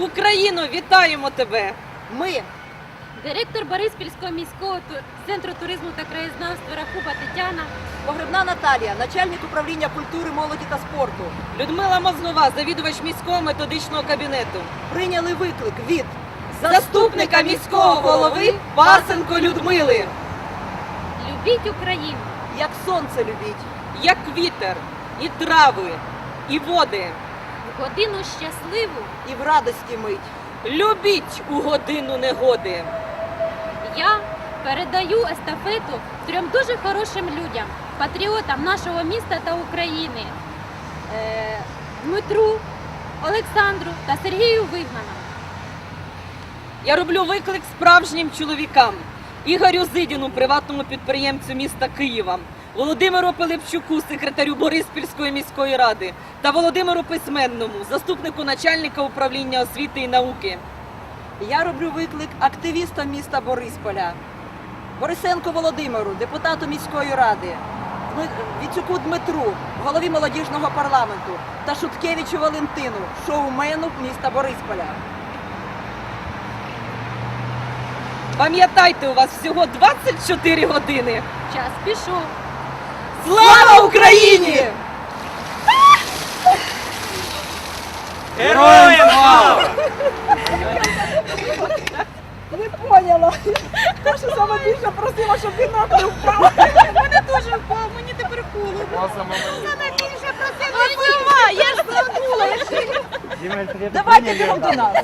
Україно, вітаємо тебе! Ми Директор Бориспільського міського центру туризму та краєзнавства Рахуба Тетяна, Погребна Наталія, начальник управління культури, молоді та спорту. Людмила Мазнова, завідувач міського методичного кабінету. Прийняли виклик від Заступника міського голови Пасенко Людмили. любіть Україну, як сонце любіть. Як вітер, і трави, і води. В годину щасливу І в радості мить. Любіть у годину негоди. я передаю естафету трьом дуже хорошим людям, патріотам нашого міста та України. Е, Дмитру, Олександру та Сергію Вигнанам. Я роблю виклик справжнім чоловікам. Ігорю Зидіну, приватному підприємцю міста Києва, Володимиру Пилипчуку, секретарю Бориспільської міської ради, та Володимиру Письменному, заступнику начальника управління освіти і науки. Я роблю виклик активістам міста Борисполя. Борисенко Володимиру, депутату міської ради, Віцюку Дмитру, голові молодіжного парламенту та Шуткевичу Валентину, шоумену міста Борисполя. Пам'ятайте, у вас всього 24 години. Час пішов. Слава Україні! Героям слава! Не поняла. Те, що саме більше просила, щоб він не впав. Мене дуже впав, мені тепер холодно. Саме більше просила. я ж забула. Давайте йдемо до нас.